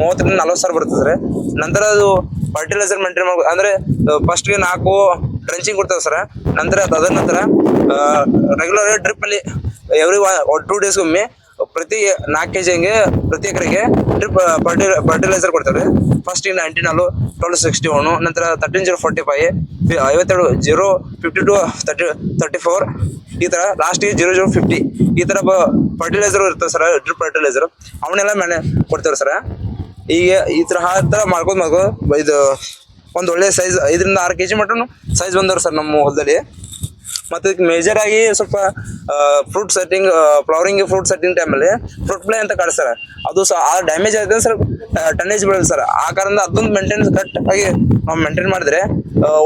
ಮೂವತ್ತರಿಂದ ನಲ್ವತ್ತು ಸಾವಿರ ಬರ್ತದೆ ನಂತರ ಅದು ಫರ್ಟಿಲೈಸರ್ ಮೇಂಟೈನ್ ಮಾಡ್ಬೇಕು ಅಂದರೆ ಫಸ್ಟ್ಗೆ ನಾಲ್ಕು ಡ್ರೆಂಚಿಂಗ್ ಕೊಡ್ತೇವೆ ಸರ್. ನಂತರ ಅದಾದ ನಂತರ ರೆಗ್ಯುಲರ್ ಡ್ರಿಪ್ ಅಲ್ಲಿ ಎವ್ರಿ ಟೂ ಡೇಸ್ ಒಮ್ಮೆ ಪ್ರತಿ ನಾಲ್ಕು ಕೆ ಹಂಗೆ ಪ್ರತಿ ಎಕರೆಗೆ ಡ್ರಿಪ್ ಫರ್ಟಿಲೈಸರ್ ಕೊಡ್ತಾರೆ. ಫಸ್ಟ್ ಇನ್ ನೈನ್ಟೀನ್ ಅಲ್ಲೂ ಟ್ವೆಲ್ ಸಿಕ್ಸ್ಟಿ ಒನ್ ನಂತರ ತರ್ಟೀನ್ ಜೀರೋ ಫೋರ್ಟಿ ಫೈವ್ ಐವತ್ತೆರಡು zero fifty two thirty thirty four ಈ ಥರ ಲಾಸ್ಟಿಗೆ ಜೀರೋ ಜೀರೋ ಫಿಫ್ಟಿ ಈ ಥರ ಫರ್ಟಿಲೈಸರ್ ಇರ್ತದೆ ಸರ್ ಡ್ರಿಪ್ ಫರ್ಟಿಲೈಸರ್ ಅವನ್ನೆಲ್ಲ ಮ್ಯಾನೆ ಕೊಡ್ತೇವೆ ಸರ್. ಈಗ ಈ ಥರ ಆ ಥರ ಮಾಡ್ಕೊಂಡು ಮಾಡ್ಕೊಂಡು ಇದು ಒಂದು ಒಳ್ಳೆ ಸೈಜ್ ಐದರಿಂದ ಆರು ಕೆ ಜಿ ಮಟನು ಸೈಜ್ ಬಂದವ್ರು ಸರ್ ನಮ್ಮ ಹೊಲದಲ್ಲಿ. ಮತ್ತು ಇದಕ್ಕೆ ಮೇಜರ್ ಆಗಿ ಸ್ವಲ್ಪ fruit setting flowering fruit setting ಟೈಮಲ್ಲಿ ಫ್ರೂಟ್ ಪ್ಲೇ ಅಂತ ಕಾಡಿಸ್ತಾರೆ ಅದು ಸಹ ಆ ಡ್ಯಾಮೇಜ್ ಆಗಿದೆ ಸರ್ ಟನ್ನೇಜ್ ಬೀಳುತ್ತೆ ಸರ್. ಆ ಕಾರಣದಿಂದ ಅದೊಂದು ಮೇಂಟೆನೆನ್ಸ್ ಕರೆಕ್ಟ್ ಆಗಿ ನಾವು ಮೇಂಟೈನ್ ಮಾಡಿದ್ರೆ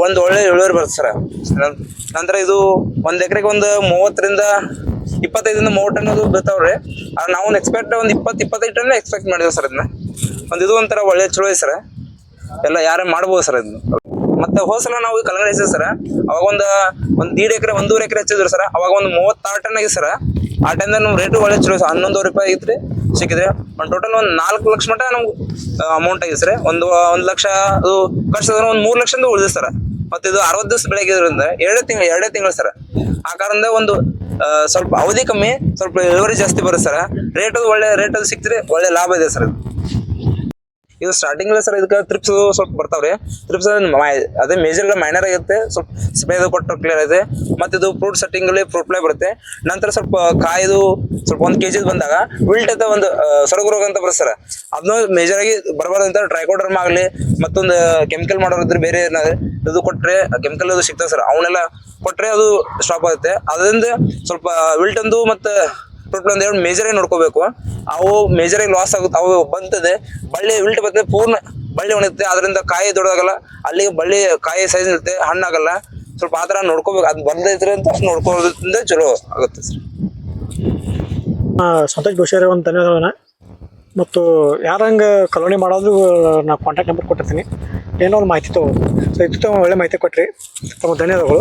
ಒಂದು ಒಳ್ಳೆ ಇಳುವರಿ ಬರುತ್ತೆ ಸರ್. ನಂತರ ಇದು ಒಂದು ಎಕರೆಗೆ ಒಂದು ಮೂವತ್ತರಿಂದ ಇಪ್ಪತ್ತೈದರಿಂದ ಮೂವತ್ತು ಟನ್ ಅದು ಬೀಳ್ತಾವ್ರಿ ಆ, ನಾವು ಎಕ್ಸ್ಪೆಕ್ಟ್ ಒಂದು ಇಪ್ಪತ್ತು ಇಪ್ಪತ್ತೈದು ಟನ್ ಎಕ್ಸ್ಪೆಕ್ಟ್ ಮಾಡಿದ್ವಿ ಸರ್ ಅದನ್ನ ಒಂದು ಇದು ಒಂಥರ ಒಳ್ಳೆ ಚಲೋ ಸರ್. ಎಲ್ಲ ಯಾರೇ ಮಾಡ್ಬೋದು ಸರ್ ಅದನ್ನ ಮತ್ತೆ ಹೋಸಲ ನಾವು ಕಲ್ಲಂಗಡಿ ಹಚ್ಚಿದ್ವಿ ಸರ್. ಅವಾಗ ಒಂದು ಒಂದು ದೀಡ್ ಎಕರೆ, ಒಂದೂವರೆ ಎಕರೆ ಹಚ್ಚಿದ್ರು ಸರ್. ಅವಾಗ ಒಂದು ಮೂವತ್ತಾರು ಟನ್ ಆಗಿದೆ ಸರ್. ಆ ಟೈಮ್ದಾಗ ನಮ್ಗೆ ರೇಟು ಒಳ್ಳೆ ಚಲೋ ಸರ್. ಹನ್ನೊಂದುವರೆ ರೂಪಾಯಿ ಐತ್ರಿ ಸಿಕ್ಕಿದ್ರೆ. ಒಂದು ಟೋಟಲ್ ಒಂದು ನಾಲ್ಕು ಲಕ್ಷ ಮಟ್ಟ ನಮ್ಗೆ ಅಮೌಂಟ್ ಆಗಿದೆ ಸರ್. ಒಂದು ಒಂದು ಲಕ್ಷ, ಅದು ಖರ್ಚು ಒಂದು ಮೂರು ಲಕ್ಷದಿಂದ ಉಳಿದಿದೆ ಸರ್. ಮತ್ತೆ ಇದು ಅರವತ್ತು ದಿವಸ ಬೆಳಗ್ಗಿದ್ರಿಂದ ಎರಡೇ ತಿಂಗಳು ಎರಡೇ ತಿಂಗಳು ಸರ್. ಆ ಕಾರಣದಿಂದ ಒಂದು ಸ್ವಲ್ಪ ಅವಧಿ ಕಮ್ಮಿ, ಸ್ವಲ್ಪ ಇಳುವರಿ ಜಾಸ್ತಿ ಬರುತ್ತೆ ಸರ್. ರೇಟ್ ಒಳ್ಳೆ ರೇಟ್ ಅದು ಸಿಕ್ತಿದ್ರೆ ಒಳ್ಳೆ ಲಾಭ ಇದೆ ಸರ್ ಇದು ಸ್ಟಾರ್ಟಿಂಗ್ ಸರ್ ಇದಕ್ಕೆ ತ್ರಿಪ್ಸ್ ಸ್ವಲ್ಪ ಬರ್ತಾವ್ರಿ. ತ್ರಿಪ್ಸ್ ಅದೇ ಮೇಜರ್ ಮೈನರ್ ಆಗಿರುತ್ತೆ. ಸ್ವಲ್ಪ ಸ್ಪ್ರೇ ಕೊಟ್ಟರೆ ಕ್ಲಿಯರ್ ಇದೆ ಮತ್ತೆ ಇದು ಫ್ರೂಟ್ ಸೆಟ್ಟಿಂಗ್ ಫ್ರೂಟ್ ಪ್ಲೇ ಬರುತ್ತೆ. ನಂತರ ಸ್ವಲ್ಪ ಕಾಯ್ದು ಸ್ವಲ್ಪ ಒಂದು ಕೆಜಿ ಬಂದಾಗ ವಿಲ್ಟ್ ಅಂತ ಒಂದು ಸೊರಗು ರೋಗ ಅಂತ ಬರುತ್ತೆ ಸರ್. ಅದನ್ನ ಮೇಜರ್ ಆಗಿ ಬರಬಾರ್ದಂತ ಟ್ರೈಕೋಡರ್ಮ್ ಆಗಲಿ, ಮತ್ತೊಂದು ಕೆಮಿಕಲ್ ಮಾಡೋರಿದ್ರೆ ಬೇರೆ ಏನಾದ್ರೆ ಇದು ಕೊಟ್ಟರೆ ಕೆಮಿಕಲ್ ಅದು ಸಿಗ್ತದೆ ಸರ್. ಅವನ್ನೆಲ್ಲ ಕೊಟ್ಟರೆ ಅದು ಸ್ಟಾಪ್ ಆಗುತ್ತೆ. ಅದರಿಂದ ಸ್ವಲ್ಪ ವಿಲ್ಟ್ ಒಂದು ಮತ್ತೆ ಫ್ರೂಟ್ ಒಂದು ಎರಡು ಮೇಜರ್ ನೋಡ್ಕೋಬೇಕು. ಅವು ಮೇಜರ್ ಆಗಿ ಲಾಸ್ ಆಗುತ್ತೆ ಅವು ಬಂತದೆ. ಬಳ್ಳಿ ಉಲ್ಟ್ ಬರ್ತದೆ ಪೂರ್ಣ ಬಳ್ಳಿ ಒಣಗುತ್ತೆ ಅದರಿಂದ ಕಾಯಿ ದೊಡ್ಡದಾಗಲ್ಲ. ಅಲ್ಲಿಗೆ ಬಳ್ಳಿ ಕಾಯಿ ಸೈಜ್ ಇರುತ್ತೆ ಹಣ್ಣಾಗಲ್ಲ. ಸ್ವಲ್ಪ ಆ ಥರ ನೋಡ್ಕೋಬೇಕು. ಅದು ಬಂದೈತ್ರಿ ಅಂತ ನೋಡ್ಕೋದ್ರಿಂದ ಚಲೋ ಆಗುತ್ತೆ ಸರ್. ಸಂತೋಷ್ ಬಹುಶಃ ಒಂದು ಧನ್ಯವಾದನ ಮತ್ತು ಯಾರಂಗೆ ಕಲೋನಿ ಮಾಡೋದು ನಾ ಕಾಂಟ್ಯಾಕ್ಟ್ ನಂಬರ್ ಕೊಟ್ಟಿರ್ತೀನಿ. ಏನೋ ಒಂದು ಮಾಹಿತಿ ತಗೋ. ಸೊ ಇದು ಒಳ್ಳೆ ಮಾಹಿತಿ ಕೊಟ್ರಿ. ತಮ್ಮ ಧನ್ಯವಾದಗಳು.